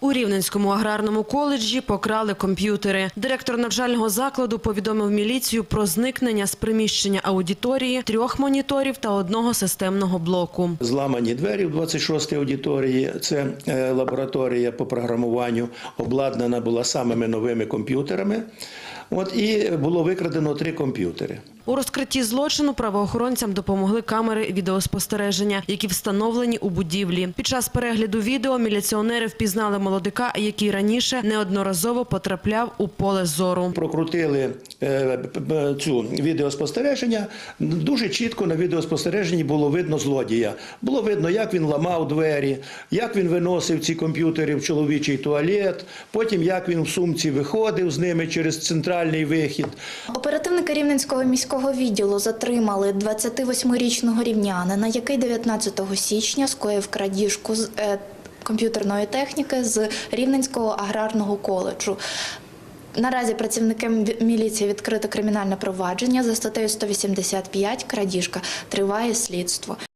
У Рівненському аграрному коледжі покрали комп'ютери. Директор навчального закладу повідомив міліцію про зникнення з приміщення аудиторії трьох моніторів та одного системного блоку. Зламані двері в 26-й аудиторії. Це е, лабораторія по програмуванню, обладнана була самими новими комп'ютерами. От і було викрадено три комп'ютери. У розкритті злочину правоохоронцям допомогли камери відеоспостереження, які встановлені у будівлі. Під час перегляду відео міліціонери впізнали молодика, який раніше неодноразово потрапляв у поле зору. Прокрутили е, цю відеоспостереження. Дуже чітко на відеоспостереженні було видно злодія. Було видно, як він ламав двері, як він виносив ці комп'ютери в чоловічий туалет, потім як він в сумці виходив з ними через центральний вихід. Оперативники Рівненського міського відділу затримали 28-річного рівнянина, який 19 січня скоїв крадіжку з е, комп'ютерної техніки з Рівненського аграрного коледжу. Наразі працівникам міліції відкрито кримінальне провадження за статтею 185 крадіжка. Триває слідство.